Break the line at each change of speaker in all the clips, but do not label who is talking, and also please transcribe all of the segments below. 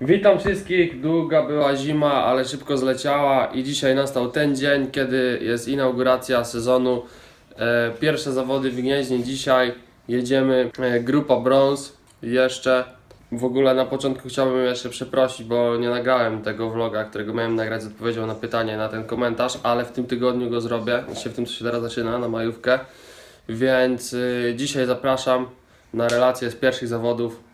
Witam wszystkich. Długa była zima, ale szybko zleciała i dzisiaj nastał ten dzień, kiedy jest inauguracja sezonu. E, pierwsze zawody w Gnieźnie dzisiaj. Jedziemy e, grupa brąz jeszcze. W ogóle na początku chciałbym jeszcze przeprosić, bo nie nagrałem tego vloga, którego miałem nagrać z odpowiedzią na pytanie na ten komentarz, ale w tym tygodniu go zrobię. Się w tym co się teraz zaczyna na majówkę. Więc y, dzisiaj zapraszam na relację z pierwszych zawodów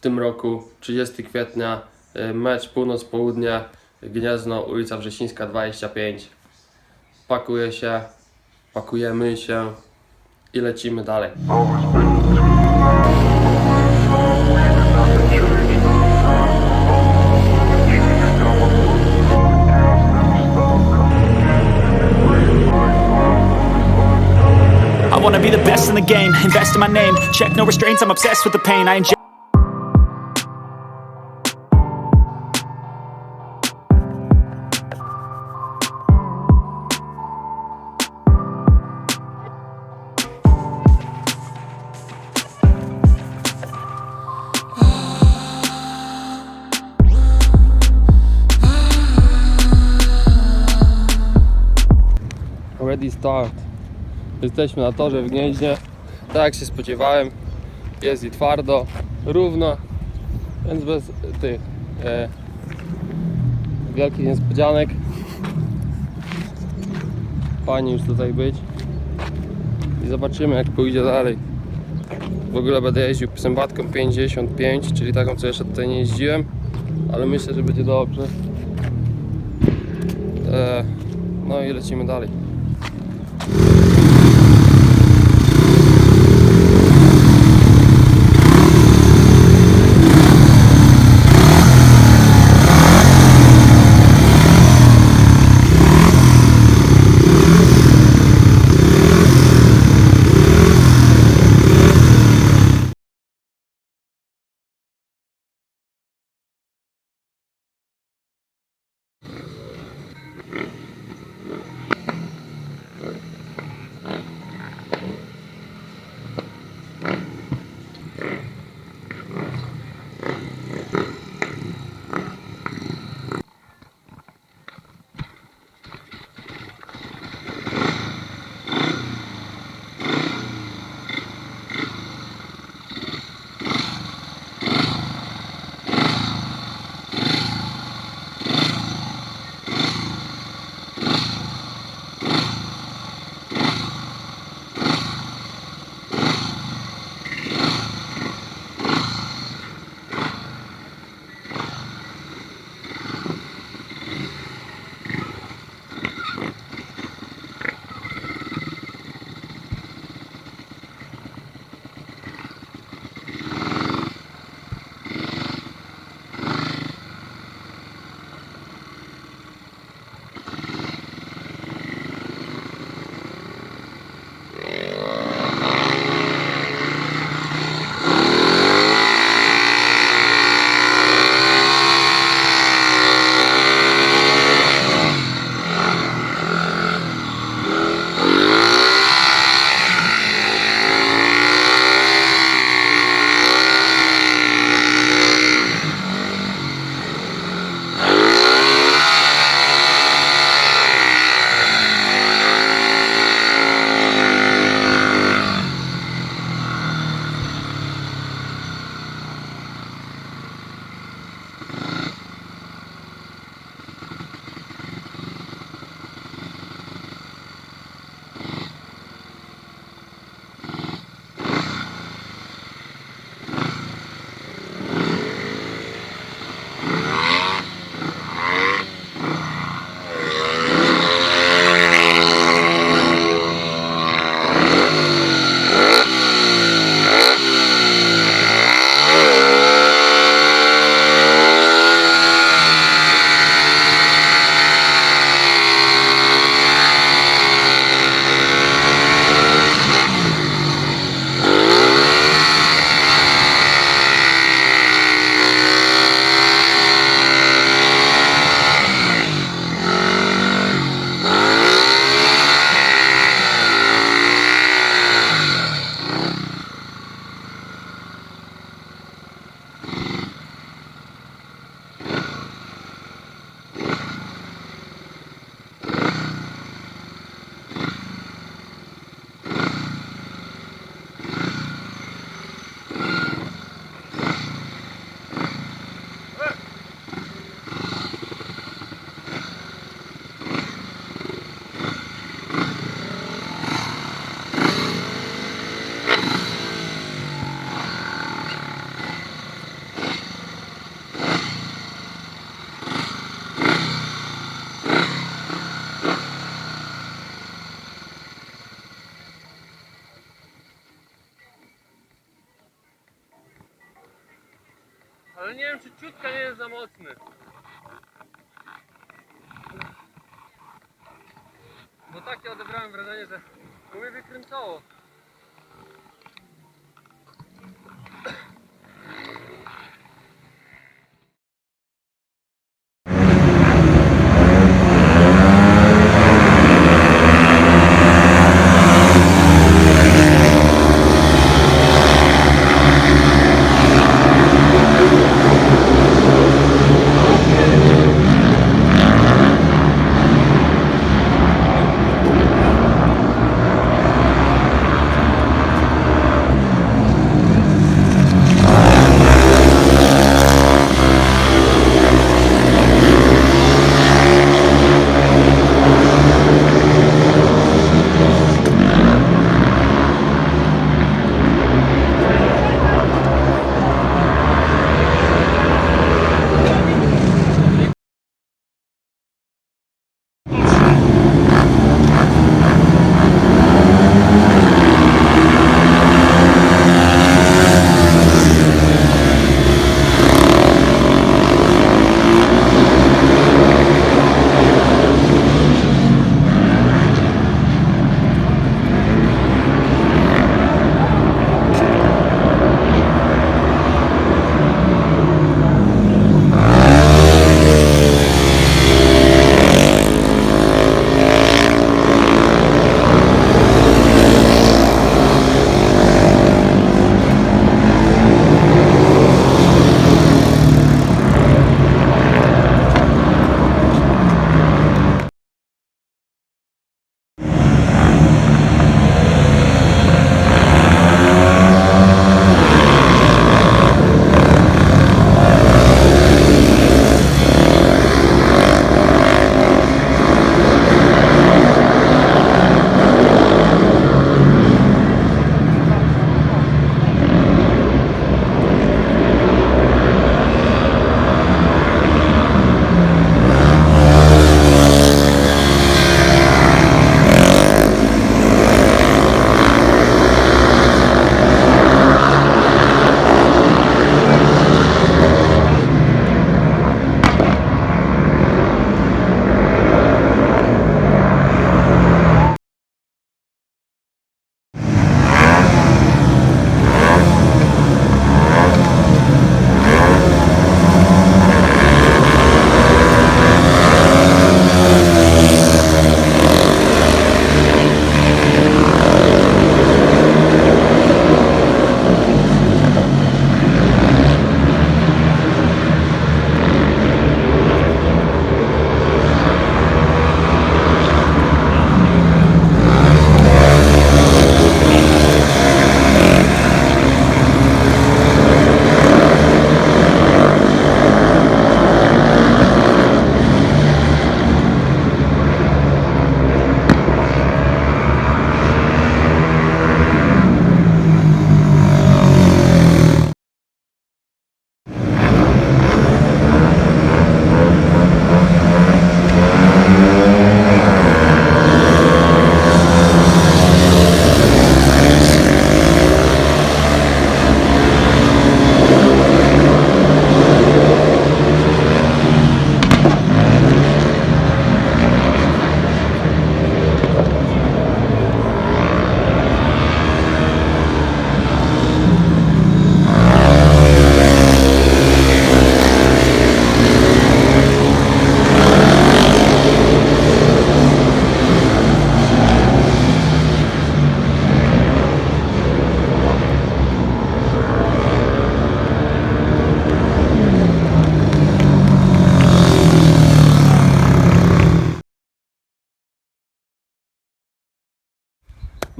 tym roku, 30 kwietnia, y, mecz północ-południe, Gniezno, ulica Wrzesińska 25. Pakuje się, pakujemy się i lecimy dalej.
I wanna be the best in the game, invest in my name. Check no restraints, I'm obsessed with the pain. I inject.
Start. Jesteśmy na torze w Gnieźnie. Tak jak się spodziewałem, jest i twardo, równo, więc bez tych e, wielkich niespodzianek. Fajnie już tutaj być. I zobaczymy jak pójdzie dalej. W ogóle będę jeździł psębatką 55, czyli taką co jeszcze tutaj nie jeździłem, ale myślę, że będzie dobrze. E, no i lecimy dalej. Yeah. Ale nie wiem, czy ciutka nie jest za mocny. Bo takie odebrałem wrażenie, że mnie wykręcało.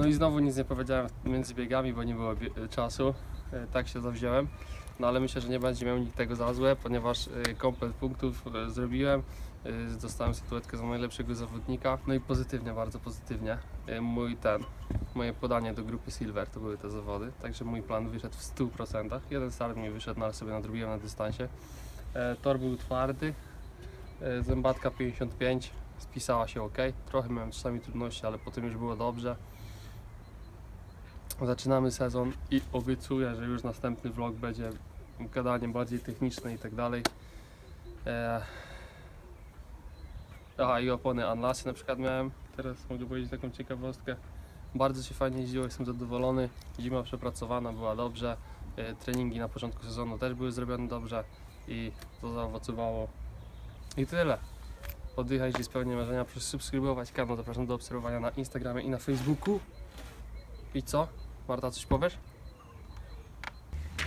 No i znowu nic nie powiedziałem między biegami, bo nie było bie- czasu. E, Tak się zawziąłem. No ale myślę, że nie będzie miał nikt tego za złe, ponieważ e, komplet punktów zrobiłem. Dostałem statuetkę za najlepszego zawodnika. No i pozytywnie, bardzo pozytywnie. Mój ten, moje podanie do grupy Silver to były te zawody. Także mój plan wyszedł w 100%. Jeden start mi wyszedł, no ale sobie nadrobiłem na dystansie. E, Tor był twardy. E, Zębatka 55 spisała się ok. Trochę miałem czasami trudności, ale potem już było dobrze. Zaczynamy sezon i obiecuję, że już następny vlog będzie gadanie bardziej techniczne i tak dalej. E, Aha, i opony Anlasy na przykład miałem. Teraz mogę powiedzieć taką ciekawostkę. Bardzo się fajnie jeździło, jestem zadowolony. Zima przepracowana była dobrze. E, Treningi na początku sezonu też były zrobione dobrze i to zaowocowało. I tyle. Oddychaj i spełniaj marzenia, proszę subskrybować kanał, zapraszam do obserwowania na Instagramie i na Facebooku. I co? Marta, coś powiesz?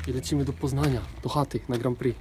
I lecimy do Poznania, do chaty na Grand Prix.